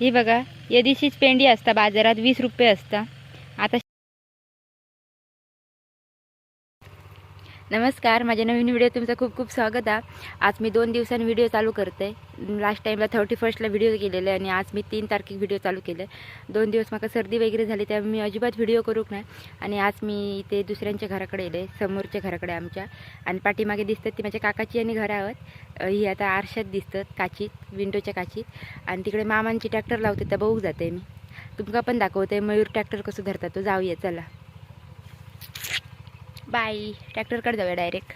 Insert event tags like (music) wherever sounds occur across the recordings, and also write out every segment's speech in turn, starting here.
ही बघा या दिवशीच पेंडी असता बाजारात वीस रुपये असता. आता नमस्कार माझ्या नवीन व्हिडिओ तुमचं खूप खूप स्वागत आहे. आज मी दोन दिवसांनी व्हिडिओ चालू करते. लास्ट टाईमला थर्टी फर्स्टला व्हिडिओ केलेला आहे आणि आज मी तीन तारखेक व्हिडिओ चालू केले. दोन दिवस मला सर्दी वगैरे झाली त्यामुळे मी अजिबात व्हिडिओ करूक नाही. आणि आज मी इथे दुसऱ्यांच्या घराकडे येले समोरच्या घराकडे आमच्या. आणि पाठीमागे दिसतात ती माझ्या काकाची आणि घर आहोत ही आता आरशात दिसतात काचीत विंडोच्या काचीत. आणि तिकडे मामांची ट्रॅक्टर लावते त्या बघू जाते मी. तुमका पण दाखवते मयूर ट्रॅक्टर कसं धरतात तो जाऊया चला. बाय ट्रॅक्टरकडे जाऊया डायरेक्ट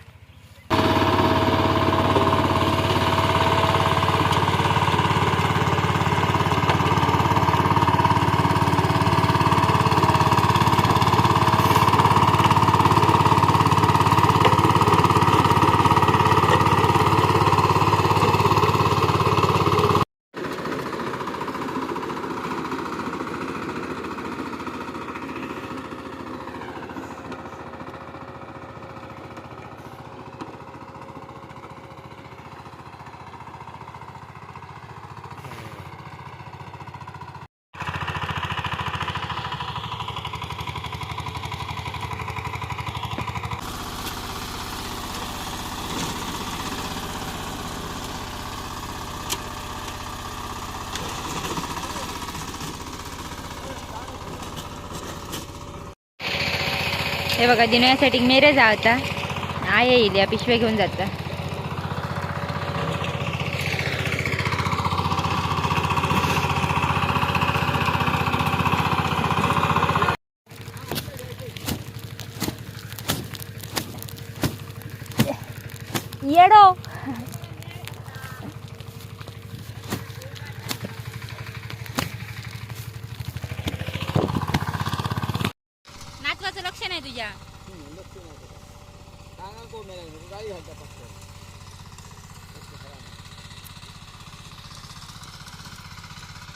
हे बघा दिनयासाठी मेरे जा आता आय येईल या पिशव्या घेऊन जाता. येडो.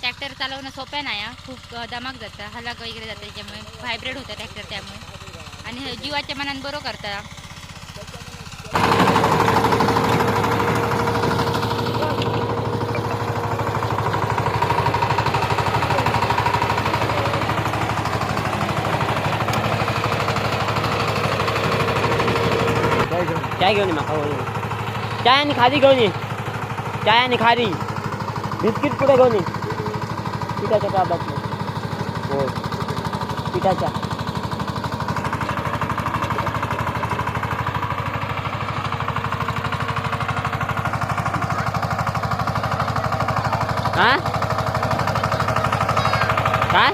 ट्रॅक्टर चालवणं सोप्या नाही हा. खूप दमाक जातं. हलाक वगैरे जातं त्याच्यामुळे. व्हायब्रेट होतं ट्रॅक्टर त्यामुळे. आणि जीवाच्या मनाने बरोबर करता. चाय घेऊन माका चाय आणि खारी घेऊन ये. चाय आणि खारी बिस्किट पुढे घेऊन ये? पिठाच्या काबात हो पिठाच्या. हा काय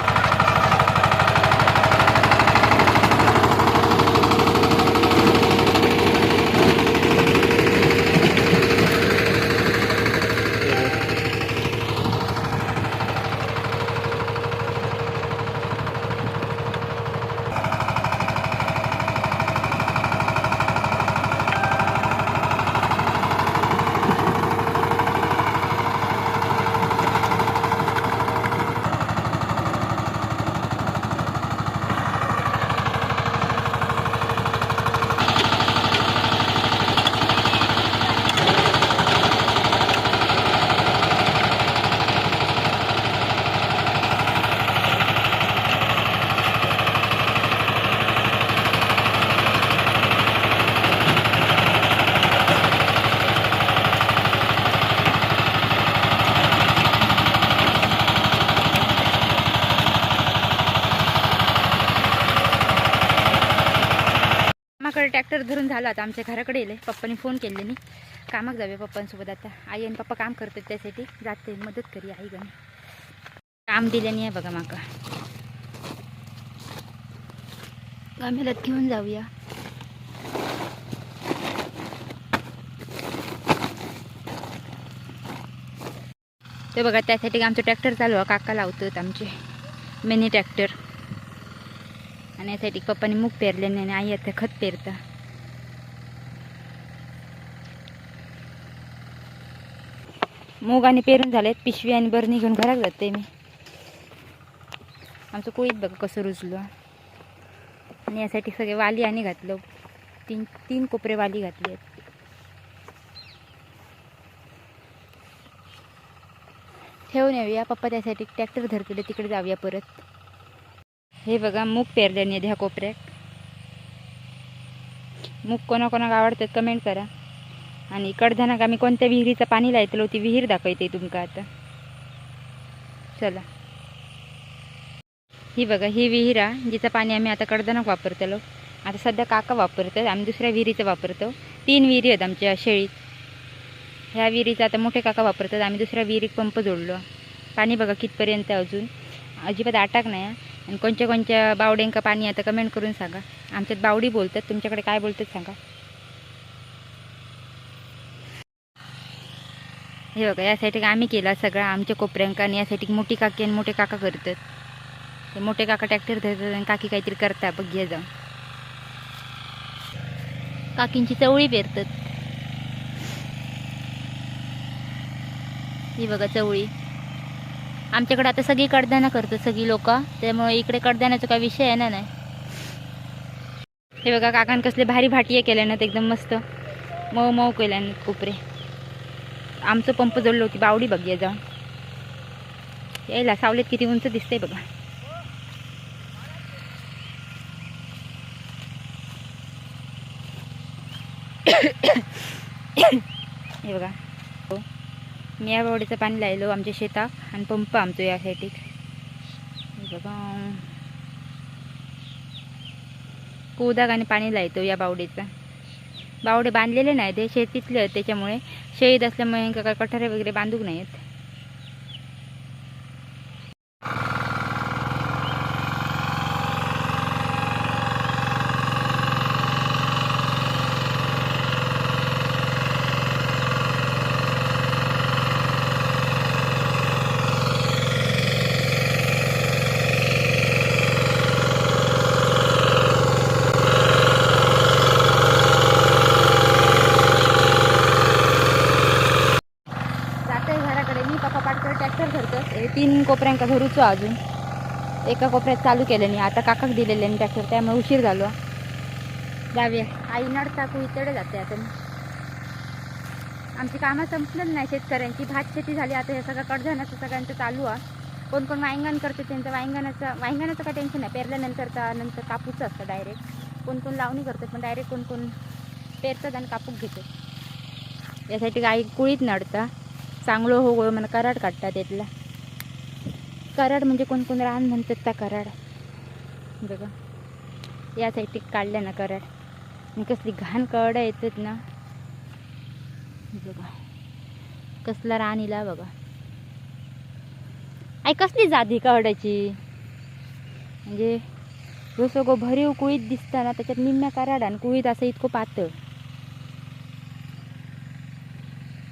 माकडे ट्रॅक्टर धरून झाला आता आमच्या घराकडे येले पप्पाने फोन केले नाही. कामाक जाऊया पप्पांसोबत आता. आई आणि पप्पा काम करतात त्यासाठी. जाते. मदत करी आई गण काम दिल्याने आहे बघा माका गमेलात घेऊन जाऊया. ते बघा त्यासाठी आमचं ट्रॅक्टर चालू आहे. काका लावतो आमचे. मिनी ट्रॅक्टर आणि यासाठी पप्पाने मूग पेरले आणि आई आता खत पेरतं. मूग आणि पेरून झालेत पिशवी आणि बरणी घेऊन घरात जाते मी. आमचं कोळीत बघा कसं रुजलो. आणि यासाठी सगळे वाली आणि घातलं. तीन तीन कोपरे वाली घातली आहेत. ठेवून येऊया. पप्पा त्यासाठी ट्रॅक्टर धरतले. तिकडे जाऊया परत. हे बघा मूग पेरल्याने ह्या कोपऱ्यात. मूग कोणाकोणाक आवडतात कमेंट करा. आणि कडधानाक आम्ही कोणत्या विहिरीचं पाणी लायतलो ती विहीर दाखवते तुमका आता. चला. ही बघा ही विहीर आहे जिचं पाणी आम्ही आता कडधानाक वापरतलो. आता सध्या काका वापरतात आम्ही दुसऱ्या विहिरीचं वापरतो. तीन विहिरी आहेत आमच्या शेळीत. ह्या विहिरीचं आता मोठे काका वापरतात आम्ही दुसऱ्या विहिरीत पंप जोडलो. पाणी बघा कितपर्यंत अजून. अजिबात अटाक नाही आहे. आणि कोणत्या कोणत्या बावड्यांका पाणी आता कमेंट करून सांगा. आमच्यात बावडी बोलतात तुमच्याकडे काय बोलतात सांगा. हे बघा यासाठी आम्ही केला सगळा आमच्या कोपऱ्यांका आणि यासाठी मोठी काकी आणि मोठे काका करतात. ते मोठे काका ट्रॅक्टर धरतात आणि काकी काहीतरी करतात बघ घे जाऊन. काकींची चवळी पेरतात. ही बघा चवळी. आमच्याकडे आता सगळी कडधानं करतात सगळी लोक. त्यामुळे इकडे कडधान्याचा काही विषय आहे ना नाही. हे बघा काकान कसले भारी भाटिया केल्या ना एकदम मस्त. मऊ मऊ केल्या ना कोपरे. आमचं पंप जोडलं होती बावडी बघ या जाऊन यायला सावलीत किती उंच दिसतंय बघा. (coughs) हे बघा. मी या बावडीचं पाणी लायलो आमच्या शेतात आणि पंप आमचो या साईटीत बघा. उदक आणि पाणी लायतो या बावडीचं. बावडे बांधलेले नाही ते शेतीतले आहेत त्याच्यामुळे शेत असल्यामुळे कठारे वगैरे बांधूक नाहीत जातोय घराकडे मी पप्पा पाटकर ट्रॅक्टर धरतो हे तीन कोपऱ्यांका धरूचो अजून. एका कोपऱ्यात चालू केलं नाही. आता काकाक दिलेले ट्रॅक्टर त्यामुळे उशीर झालो. जाऊया. आई नडताकू इकडे जाते आता. आमची कामं संपलं नाही शेतकऱ्यांची. भात शेती झाली. आता हे सगळं कडधानाचं सगळ्यांचं चालू आहे. कोण कोण वांगण करते त्यांचं वांगणाचं वांगणाचं काय टेन्शन नाही. पेरल्यानंतर तर नंतर कापूचं असतं डायरेक्ट कोण कोण लावणी करतात पण डायरेक्ट कोण कोण पेरतात आणि कापूक घेतात यासाठी गाई कुळीत नडता. चांगलं हो गो मला कराड काढतात त्यातला कराड म्हणजे कोण कोण रान म्हणतात त्या कराड. बघा. यासाठी काढल्या ना कराड. आणि कसली घाण करडा येतात ना. बघा. कसला रान इला बघा. आई कसली जाती करडाची म्हणजे ह्यो सगळं भरीव कुळीत दिसताना त्याच्यात निम्म्या कराड आणि कुळीत असं इतकं पातळ.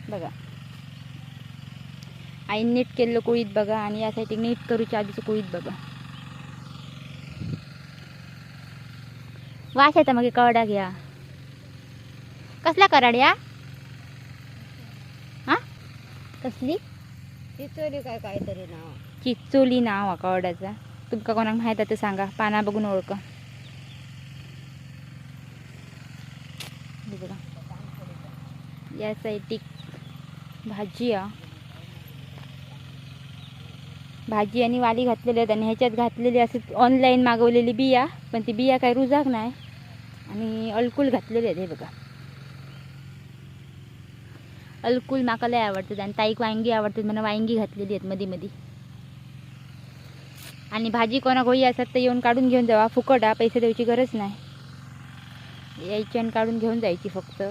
बघा. आई नीट केलेलं कुळीत बघा आणि यासाठी नीट करूच्या आधीचं कुळीत बघा. वास येता मग कवडा घ्या. कसला कराड या? हा? कसली? चिचोली काय काहीतरी नाव. चिचोली नाव हा कवड्याचा. तुमका कोणाक माहीत आहे ते सांगा. पाना बघून ओळखा. बघा. या साईटी भाजी हा. भाजी आणि वाली घातलेली आहेत आणि ह्याच्यात घातलेली असे ऑनलाईन मागवलेली बिया पण ती बिया काय रुजाक नाही. आणि अलकुल घातलेले आहेत हे बघा. अल्कुल माका लय आवडतात आणि ताईक वांगी आवडतात मला वांगी घातलेली आहेत मध्ये मध्ये आणि भाजी कोणा गोई असतात तर येऊन काढून घेऊन जावा फुकट हा पैसे द्यायची गरज नाही. यायची आणि काढून घेऊन जायची फक्त.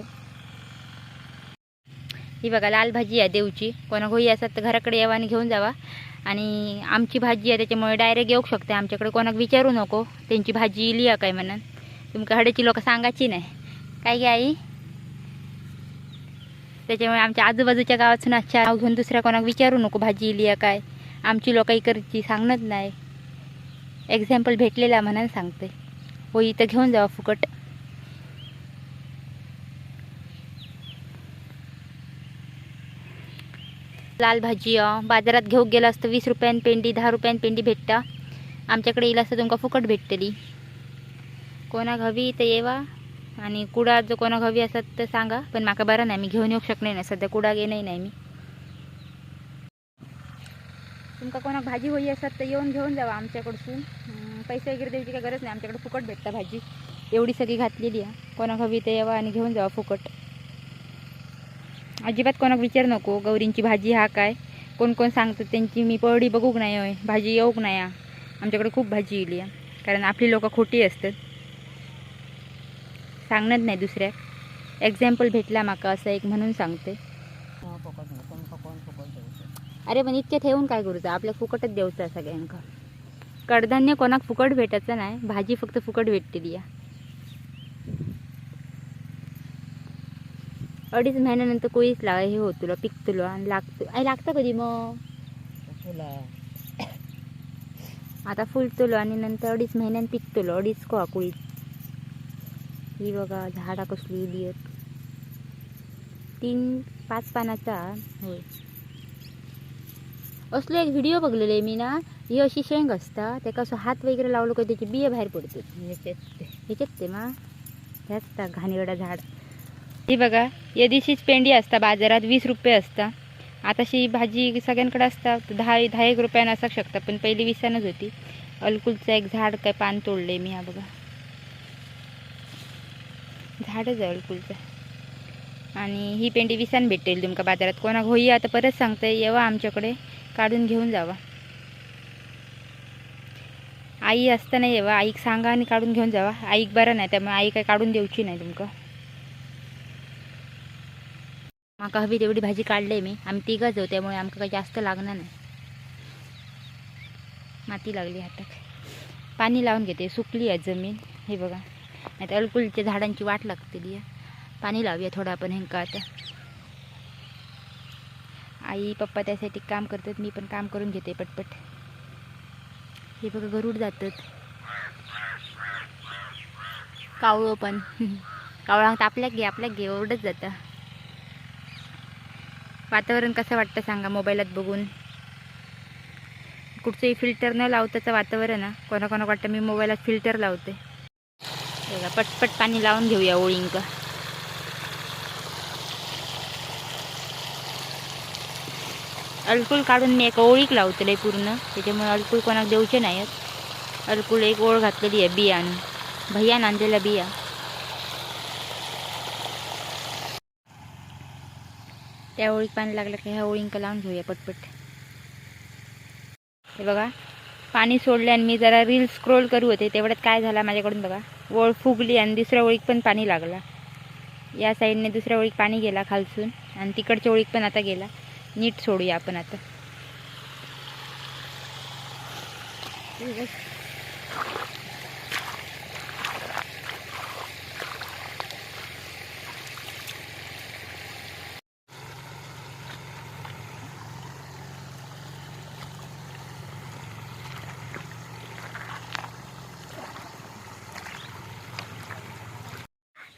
ही बघा लाल भाजी आहे देवची कोणा गोई असतात तर घराकडे यावा आणि घेऊन जावा. आणि आमची भाजी आहे त्याच्यामुळे डायरेक्ट येऊ शकते. आमच्याकडे कोणाक विचारू नको. त्यांची भाजी लिहा काय म्हणून. तुमका हडेची लोक सांगायची नाही. काय घ्या आई? त्याच्यामुळे आमच्या आजूबाजूच्या गावातून अच्छा नाव घेऊन दुसऱ्या कोणाक विचारू नको भाजी लिया काय. आमची लोक इकडची सांगणत नाही. एक्झाम्पल भेटलेला म्हणून सांगते. हो इथं घेऊन जावा फुकट. लाल भाजी बाजारात घेऊ गेला असतं वीस रुपयान पेंडी दहा रुपयान पेंडी भेटता. आमच्याकडे येईल असतं तुमका फुकट भेटतली. कोणाक हवी तर येवा आणि कुडा जर कोणाक हवी असत तर सांगा पण माका बरं नाही मी घेऊन येऊ शकणे नाही सध्या कुडा गे नाही मी. तुमका कोणाक भाजी होई असत तर येऊन घेऊन जावा आमच्याकडसून. पैसे वगैरे द्यायची काही गरज नाही आमच्याकडे फुकट भेटता भाजी. एवढी सगळी घातलेली आहे. कोणाक हवी तर यावा आणि घेऊन जावा फुकट. अजिबात कोणाक विचार नको. गौरींची भाजी हा काय? कोण कोण सांगतात त्यांची मी पळडी बघूक नाही होय. भाजी येऊक नाही हा. आमच्याकडे खूप भाजी येली आहे कारण आपली लोकं खोटी असतात. सांगणार नाही दुसऱ्या. एक्झाम्पल भेटला माका असं एक म्हणून सांगते. अरे पण इतके ठेवून काय करूचं? आपल्या फुकटच द्यायचं आहे सगळ्यांका. कडधान्य कोणाक फुकट भेटायचं नाही. भाजी फक्त फुकट भेटते या अडीच महिन्यानंतर कोळीच लाग हे होत तुला पिकतलो आणि लागतो. आई लागतं कधी मग? तुला आता फुलतलो आणि नंतर अडीच महिन्यान पिकतलो अडीच को कोळीच ही बघा झाडा कसली आहेत तीन पाच पानाचा. होय. असलो एक व्हिडिओ बघलेले मी ना ही अशी शेंग असता त्याका असं हात वगैरे लावलो का त्याची बिये बाहेर पडतात ह्याच्यात ते मा. ह्याच घाणेरडा झाड. ही बघा या दिवशीच पेंडी असता बाजारात वीस रुपये असता. आताशी भाजी सगळ्यांकडे असता दहा दहा एक रुपयानं असू शकता पण पहिली विसानच होती. अलकुलचं एक झाड काय पान तोडले मी हा बघा. झाडच आहे अलकुलचं. आणि ही पेंडी विसान भेटेल तुमका बाजारात. कोणाक होई आता परत सांगते येवा आमच्याकडे काढून घेऊन जावा. आई असताना येवा आईक सांगा आणि काढून घेऊन जावा. आईक बरं नाही त्यामुळे आई काय काढून देऊची नाही तुमका. माका हवी तेवढी भाजी काढली मी. आम्ही तिघंच जाऊ त्यामुळे आमकां काही जास्त लागणार नाही. माती लागली हातात पाणी लावून घेते सुकली आहे जमीन. हे बघा. नाही तर अलकुलच्या झाडांची वाट लागतेली आहे पाणी लावूया थोडं आपण हेंका आता. आई पप्पा त्यासाठी काम करतात मी पण काम करून घेते पटपट. हे बघा गरुड जातात. कावळं पण. (laughs) कावळांक आपल्याक घे आपल्याक घे ओरडत जातं. वातावरण कसं वाटतं सांगा मोबाईलात बघून? कुठचंही फिल्टर न लावताचं वातावरण आहे कोणाकोणा वाटतं मी मोबाईलात फिल्टर लावते. बघा पटपट पाणी लावून घेऊया ओळींक. अलकूल काढून मी एका ओळीक लावतले पूर्ण. त्याच्यामुळे अलकुल कोणाक देऊचे नाहीत. अलकूल एक ओळ घातलेली आहे बिया आणून नांदेला बिया. त्या ओळीत पाणी लागलं की ह्या ओळींक लावून घेऊया पटपट. हे बघा पाणी सोडले आणि मी जरा रील स्क्रोल करू होते तेवढ्यात काय झालं माझ्याकडून बघा. ओळ फुगली आणि दुसऱ्या ओळीत पण पाणी लागला. या साईडने दुसऱ्या ओळीत पाणी गेला खालसून आणि तिकडच्या ओळीत पण आता गेला. नीट सोडूया आपण आता.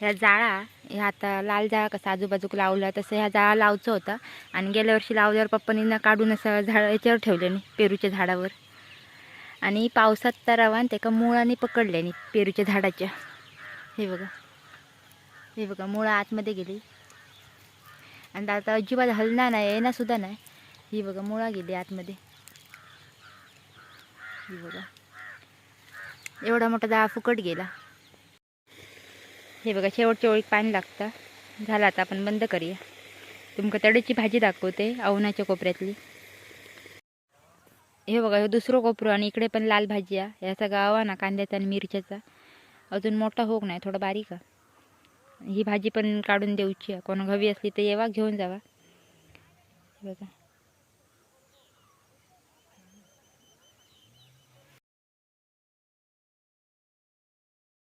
ह्या जाळा ह्या आता लाल जाळा कसा आजूबाजूक लावला तसं ह्या जाळा लावचं होता. आणि गेल्या वर्षी लावल्यावर पप्पांनी ना काढून असं झाड याच्यावर ठेवल्याने पेरूच्या झाडावर. आणि पावसात तर रवान त्याका मुळाने पकडल्याने पेरूच्या झाडाच्या. हे बघा. हे बघा मुळा आतमध्ये गेली. आणि आता अजिबात हलणार नाही येणार सुद्धा नाही. ही बघा मुळा गेली आतमध्ये. ही बघा. एवढा मोठा जाळा फुकट गेला. हे बघा शेवटच्या ओळीत पाणी लागतं. झालं आता आपण बंद करूया. तुमका तडेची भाजी दाखवते अवनाच्या कोपऱ्यातली. हे बघा हे दुसरं कोपरू आणि इकडे पण लाल भाजी आहे. याचा गावा ना कांद्याचा आणि मिरच्याचा. अजून मोठा होक नाही थोडा बारीक ही भाजी पण काढून देऊची आहे. कोणा हवी असली तर येवा घेऊन जावा. हे बघा.